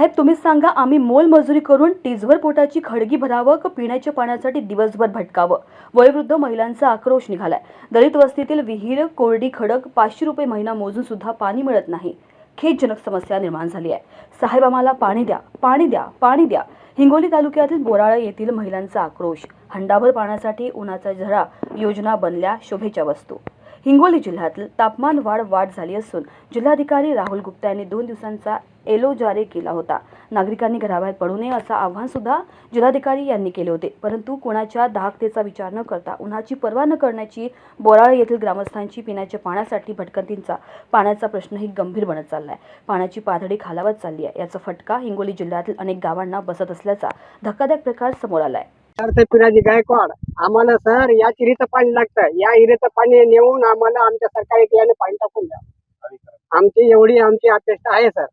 साहेब तुम्हीच सांगा आम्ही मोलमजुरी करून टीजवर पोटाची खडगी भरावं का पिण्याच्या पाण्यासाठी दिवसभर भटकावं? वयोवृद्ध महिलांचा आक्रोश निघालाय. दलित वस्तीतील विहीर कोरडी खडक पाचशे रुपये महिना मोजून सुद्धा पाणी मिळत नाही. खेदजनक समस्या निर्माण झाली आहे. साहेब आम्हाला पाणी द्या पाणी द्या पाणी द्या. हिंगोली तालुक्यातील बोराळा येथील महिलांचा आक्रोश. हंडाभर पाण्यासाठी उन्हाचा झरा योजना बनल्या शोभेच्या वस्तू. हिंगोली जिल्ह्यातील तापमान वाढ वाढ झाली असून जिल्हाधिकारी राहुल गुप्ता यांनी दोन दिवसांचा एलो जारी केला होता. नागरिकांनी घराबाहेर पडू नये असं आव्हान सुद्धा जिल्हाधिकारी यांनी केले होते. परंतु कोणाच्या दाहकतेचा विचार न करता उन्हाची पर्वा न करण्याची बोराळे येथील ग्रामस्थांची पिण्याच्या पाण्यासाठी भटकंतींचा पाण्याचा प्रश्नही गंभीर बनत चालला आहे पाण्याची पातळी खालावत चालली आहे. याचा फटका हिंगोली जिल्ह्यातील अनेक गावांना बसत असल्याचा धक्कादायक प्रकार समोर आला आहे तर ते पिराजी गायकवाड. आम्हाला सर या चिरीचं पाणी लागतं या हिरेचं पाणी नेऊन आम्हाला आमच्या सरकारी याने पाणी टाकून द्या. आमची एवढी आमची अपेक्षा आहे सर.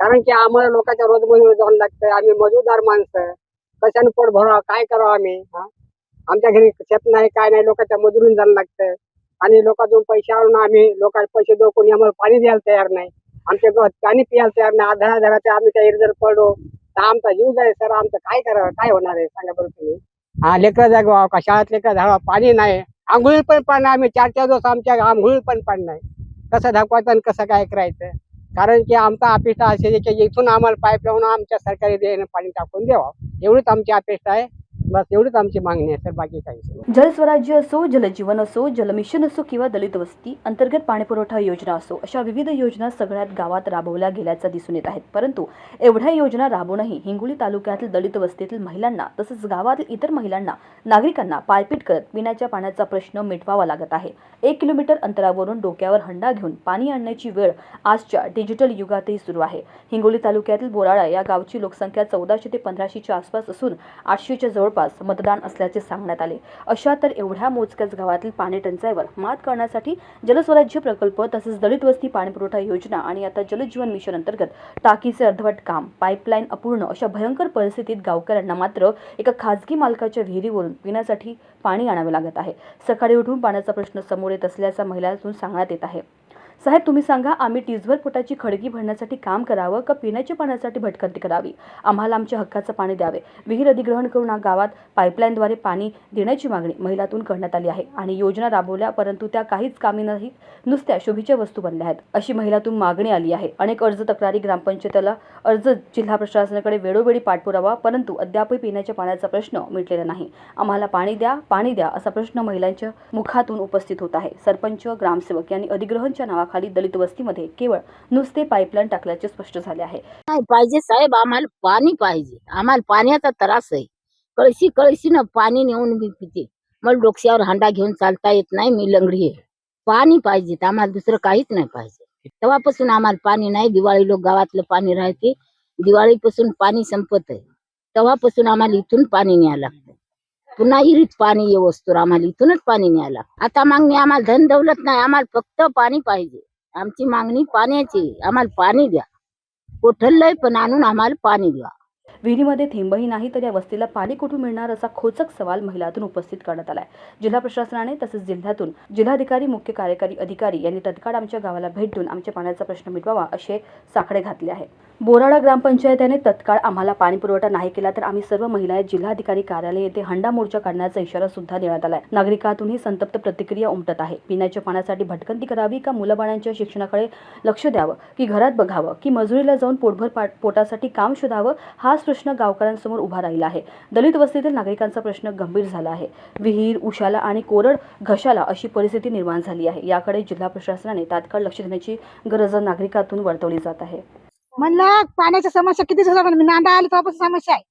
कारण की आम्हाला लोकांच्या रोजमजुरी जाऊन लागतं आम्ही मजूरदार माणसं कशाने पोट भरावं काय करावं आम्ही हा? आमच्या घरी शेत नाही काय नाही लोकांच्या मजुरीन जायला लागतं आणि लोकांतून पैसे आणून आम्ही लोकांना पैसे देऊ कोणी आम्हाला पाणी द्यायला तयार नाही. आमच्या गावात पाणी प्यायला तयार नाही. आधारा ते आम्ही त्या जर पडो. तर आमचा जीव जाय सर आमचं काय करावं काय होणार आहे? सांगा बरं तुम्ही. हा लेकरं जागवा का शाळेत लेकरं झाडवा पाणी नाही. आंघोळी पण पाणी आम्ही चार चार दिवस आमच्या आंघोळी पण पाणी नाही. कसं दाखवायचं आणि कसं काय करायचं? कारण की आमचा अपेक्षा असेल की इथून आम्हाला पाईप लावून आमच्या सरकारी पाणी टाकून द्यावं. एवढीच आमची अपेक्षा आहे. बस एवढीच आमची मागणी आहे सर बाकी काही जलस्वराज्य असो जलजीवन असो जलमिशन असो किंवा दलित वस्ती अंतर्गत पाणीपुरवठा योजना असो अशा विविध योजना सगळ्यात गावात राबवल्या गेल्याचं दिसून येत आहेत. परंतु एवढ्या योजना राबवूनही हिंगोली तालुक्यातील दलित वस्तीतील महिलांना तसंच गावातील इतर महिलांना नागरिकांना पायपीट करत पिण्याच्या पाण्याचा प्रश्न मिटवावा लागत आहे. एक किलोमीटर अंतरावरून डोक्यावर हंडा घेऊन पाणी आणण्याची वेळ आजच्या डिजिटल युगातही सुरू आहे. हिंगोली तालुक्यातील बोराळा या गावची लोकसंख्या चौदाशे ते पंधराशेच्या आसपास असून आठशेच्या जवळपास मतदान असल्याचे सांगण्यात आले. अशा तर एवढ्या मोजक्याच गावातील पाणी टंचाईवर मात करण्यासाठी जलस्वराज्य प्रकल्प तसेच दलित वस्ती पाणीपुरवठा योजना आणि आता जलजीवन मिशन अंतर्गत टाकीचे अर्धवट काम पाईपलाईन अपूर्ण अशा भयंकर परिस्थितीत गावकऱ्यांना मात्र एका खाजगी मालकाच्या विहिरीवरून पिण्यासाठी पाणी आणावे लागत आहे. सकाळी उठून पाण्याचा प्रश्न समोर येत असल्याचा महिलांतून सांगण्यात येत आहे. साहेब तुम्ही सांगा आम्ही टीजवर पोटाची खडगी भरण्यासाठी काम करावं का पिण्याच्या पाण्यासाठी भटकंती करावी? आम्हाला आमच्या हक्काचं पाणी द्यावे. विहीर अधिग्रहण करून गावात पाईपलाईनद्वारे पाणी देण्याची मागणी महिलातून करण्यात आली आहे आणि योजना राबवल्या परंतु त्या काहीच कामी नाहीत. नुसत्या शोभीच्या वस्तू बनल्या आहेत. अशी महिलातून मागणी आली आहे. अनेक अर्ज तक्रारी ग्रामपंचायतीला अर्ज जिल्हा प्रशासनाकडे वेळोवेळी पाठपुरावा परंतु अद्यापही पिण्याच्या पाण्याचा प्रश्न मिटलेला नाही. आम्हाला पाणी द्या पाणी द्या असा प्रश्न महिलांच्या मुखातून उपस्थित होत आहे. सरपंच ग्रामसेवक यांनी अधिग्रहणच्या नावाखाली दलित वस्तीमध्ये केवळ नुसते पाईपलाईन टाकल्याचे स्पष्ट झाले आहे. नाही पाहिजे साहेब आम्हाला पाणी पाहिजे. आम्हाला पाण्याचा त्रास आहे. कळशी कळशीनं पाणी नेऊन मी पिते. मला डोक्यावर हांडा घेऊन चालता येत नाही मी लंगडी आहे. पाणी पाहिजे आम्हाला दुसरं काहीच नाही पाहिजे. तेव्हापासून आम्हाला पाणी नाही दिवाळी लोक गावातलं पाणी राहते. दिवाळीपासून पाणी संपत आहे. तेव्हापासून आम्हाला इथून पाणी न्यायला लागतं. पुन्हा हिरीत पाणी ये वस्तू आम्हाला इथूनच पाणी न्यायला. आता मागणी आम्हाला धन दौलत नाही आम्हाला फक्त पाणी पाहिजे. आमची मागणी पाण्याची आम्हाला पाणी द्या. कोठललंय पण आणून आम्हाला पाणी द्या. विहिरीमध्ये थेंबही नाही तर या वस्तीला पाणी कुठून मिळणार असा खोचक सवाल महिलातून उपस्थित करण्यात आलाय. जिल्हा प्रशासनाने तसेच जिल्ह्यातून जिल्हाधिकारी मुख्य कार्यकारी अधिकारी यांनी तत्काळ आमच्या गावाला भेट देऊन आमच्या पाण्याचा प्रश्न मिटवावा असे साखडे घातले आहे. बोराडा ग्रामपंचायतीने तत्काळ आम्हाला पाणी पुरवठा नाही केला तर आम्ही सर्व महिला जिल्हाधिकारी कार्यालय येथे हंडा मोर्चा काढण्याचा इशारा सुद्धा देण्यात आलाय. नागरिकातूनही संतप्त प्रतिक्रिया उमटत आहे. पिण्याच्या पाण्यासाठी भटकंती करावी का मुलाबाळांच्या शिक्षणाकडे लक्ष द्यावं की घरात बघावं की मजुरीला जाऊन पोटभर पोटासाठी काम शोधावं हा हाच प्रश्न गावकऱ्यांसमोर उभा राहिला आहे. दलित वस्तीतील नागरिकांचा प्रश्न गंभीर झाला आहे. विहीर उशाला आणि कोरड घशाला अशी परिस्थिती निर्माण झाली आहे. याकडे जिल्हा प्रशासनाने तात्काळ लक्ष देण्याची गरज नागरिकातून वर्तवली जात आहे. म्हणलं पाण्याची समस्या किती मी नांदा आली तेव्हापासून समस्या आहे.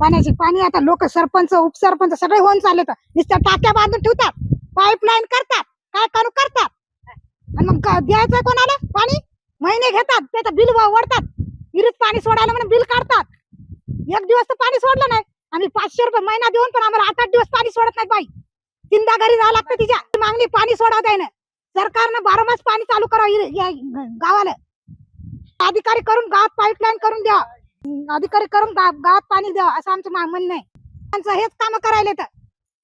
पाण्याची पाणी आता लोक सरपंच उपसरपंच सगळे होऊन चालले तर नुसत्या टाक्या बांधून ठेवतात पाईपलाईन करतात काय करू करतात. आणि मग द्यायचं कोणाला? पाणी? महिने घेतात त्याचं बिल वाढतात विहिरीत पाणी सोडायला म्हणून बिल काढतात. एक दिवस तर पाणी सोडलं नाही. आम्ही पाचशे रुपये महिना देऊन पण आम्हाला आठ आठ दिवस पाणी सोडत नाही बाई. तीनदा घरी जावं लागतं तिच्या. मागणी पाणी सोडा द्यायला सरकारनं बारोमास पाणी चालू करावं गावाला. अधिकारी करून गावात पाईपलाईन करून द्या. अधिकारी करून गावात पाणी द्या असं आमचं म्हणणं आहे. त्यांचं हेच काम करायला तर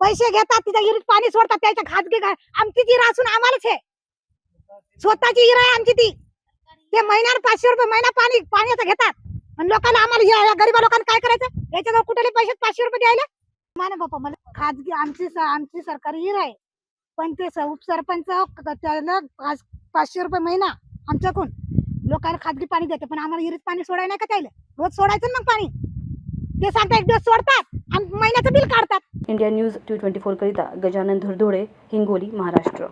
पैसे घेतात तिच्या इरीत पाणी सोडतात त्याच्या खाजगी आमची जी असून आम्हालाच आहे. स्वतःची हिर आहे आमची ती. ते महिन्याला पाचशे रुपये महिना पाणी पाण्याचं घेतात. आणि लोकांना आम्हाला या गरीब लोकांना काय करायचं? याच्याजवळ कुठले पैसे पाचशे रुपये द्यायला? माना बापा मला खाजगी आमची आमची सरकारी हिर आहे पण ते उपसरपंच त्याला पाचशे रुपये महिना आमच्याकडून. लोकांना खाजगी पाणी देते पण आम्हाला हिरीत पाणी सोडायला नाही का त्याला? रोज सोडायचं ना मग पाणी. ते सांगता एक दिवस सोडतात आणि महिन्याचं बिल काढतात. India news two twenty four करिता गजानन धुरधोडे हिंगोली महाराष्ट्र.